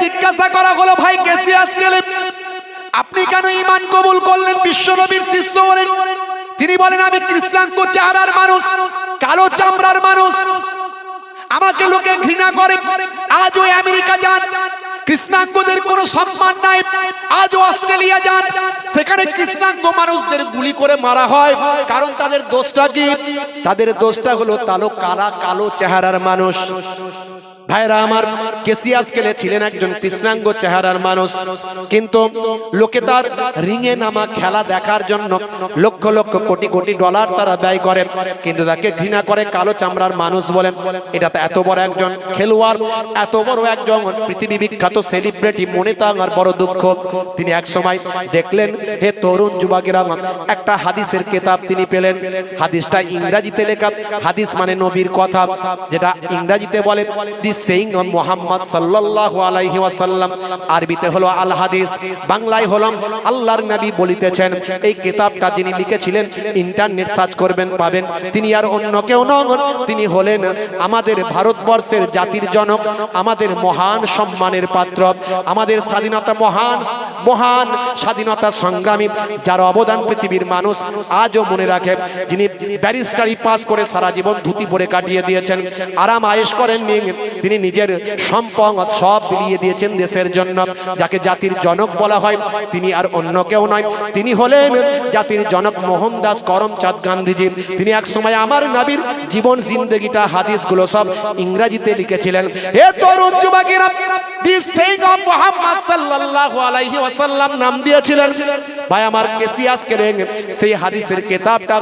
জিজ্ঞাসা করা হলো, ভাই আপনি কেন ইমান কবুল করলেন? বিশ্বনবীর শিষ্য হলেন তিনি বলেন, আমি কৃষ্ণাঙ্গ চেহারার মানুষ, কালো চামড়ার মানুষ। আমাকে লোকে ঘৃণা করে। আজ ওই আমেরিকা যান। কৃষ্ণাঙ্গদের কোনো সম্মান নাই আজ অস্ট্রেলিয়া যান, সেখানে কৃষ্ণাঙ্গ মানুষদের গুলি করে মারা হয়। কারণ তাদের দোষটা কি? তাদের দোষটা হলো তালো কালা, কালো চেহারার মানুষ। ভাইরা আমার কেসিয়াস কেলে ছিলেন একজন কৃষ্ণাঙ্গ চেহারার মানুষ। কিন্তু লোকে তার রিঙে নামা খেলা দেখার জন্য লক্ষ লক্ষ কোটি কোটি ডলার তারা ব্যয় করে। কিন্তু তাকে ঘৃণা করে কালো চামড়ার মানুষ বলেন এটা তো এত বড় একজন খেলোয়াড়, এত বড় একজন পৃথিবী বিখ্যাত সেলিব্রিটি মনে তো আমার বড় দুঃখ। তিনি এক সময় দেখলেন, হে তরুণ যুবকেরা, একটা হাদিসের কেতাব তিনি পেলেন। হাদিসটা ইংরেজিতে লেখা, হাদিস মানে নবীর কথা, যেটা ইংরেজিতে বলে দি সেইং মোহাম্মদ সাল্লাল্লাহু আলাইহি ওয়াসাল্লাম আরবিতে হলো আল হাদিস বাংলায় হলো আল্লাহর নবী বলিতেছেন। এই কিতাবটা যিনি লিখেছিলেন ইন্টারনেট সার্চ করবেন, পাবেন। তিনি আর অন্য কেউ নন, তিনি হলেন আমাদের ভারতবর্ষের জাতির জনক, আমাদের মহান সম্মানের পাত্র, আমাদের স্বাধীনতা মহান মহান স্বাধীনতা সংগ্রামী, যার অবদান পৃথিবীর মানুষ আজও মনে রাখে, যিনি ব্যারিস্টারি পাস করে সারা জীবন ধুতি পরে কাটিয়ে দিয়েছেন, আরাম আয়েশ করেননি তিনি নিজের সম্পদ সব বিলিয়ে দিয়েছেন দেশের জন্য, যাকে জাতির জনক বলা হয়, তিনি আর অন্য কেউ নয়, তিনি হলেন জাতির জনক মোহনদাস করমচাঁদ গান্ধীজি, তিনি এক সময় আমার নাবির জীবন জিন্দগিটা, হাদিসগুলো সব ইংরেজিতে লিখেছিলেন, হে তরুণ দিস সেইং অফ মুহাম্মদ সাল্লাল্লাহু আলাইহি ওয়াসাল্লাম নাম দিয়েছিলেন। ভাই, আমার কেসিয়াস কেলেন সেই হাদিসের কিতাবটা,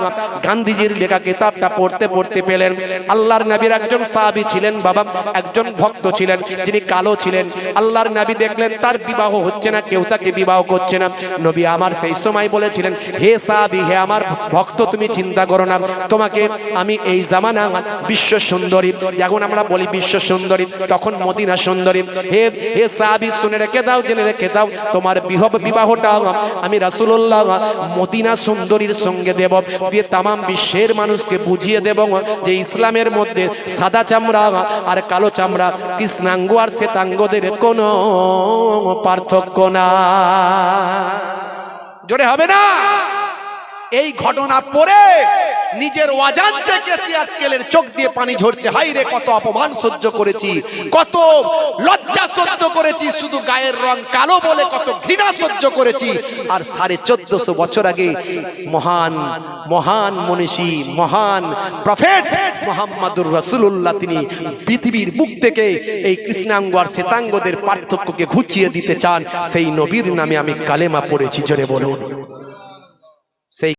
গান্ধীজির লেখা কিতাবটা পড়তে পড়তে পেলেন। আল্লাহর নবীর একজন সাহাবী ছিলেন বাবা, একজন ভক্ত ছিলেন, যিনি কালো ছিলেন। আল্লাহর নবী দেখলেন, তার বিবাহ হচ্ছে না, কেউ তাকে বিবাহ করছে না। নবী আমার সেই সময় বলেছিলেন, হে সাহাবী, হে আমার ভক্ত, তুমি চিন্তা করো না। তোমাকে আমি এই জামানা বিশ্ব সুন্দরী। এখন আমরা বলি বিশ্ব সুন্দরী, তখন মদিনা সুন্দরী। হে হে সাহাবী, শুনে রেখে দাও, জেনে রেখে দাও, তোমার বিহব বিবাহটা আমি রাসূলুল্লাহ মদিনা সুন্দরীর সঙ্গে দেব, দিয়ে তামাম বিশ্বের মানুষকে বুঝিয়ে দেব যে ইসলামের মধ্যে সাদা চামড়া আর কালো চামড়া, কৃষ্ণাঙ্গ আর শ্বেতাঙ্গদের কোনো পার্থক্য না। জোরে হবে না? এই ঘটনা পরে নিজের অজান্তে কেসিয়াসকেলের চোখ দিয়ে পানি ঝরছে। হাই রে, কত অপমান সহ্য করেছি, কত লজ্জা সহ্য করেছি, শুধু গায়ের রং কালো বলে কত ঘৃণা সহ্য করেছি। আর সাড়ে চোদ্দশো বছর আগে মহান মহান মনীষী, মহান প্রফেট মোহাম্মদুর রসুল্লাহ তিনি পৃথিবীর বুক থেকে এই কৃষ্ণাঙ্গ আর শ্বেতাঙ্গদের পার্থক্যকে ঘুচিয়ে দিতে চান। সেই নবীর নামে আমি কালেমা পড়েছি, জোরে বলুন।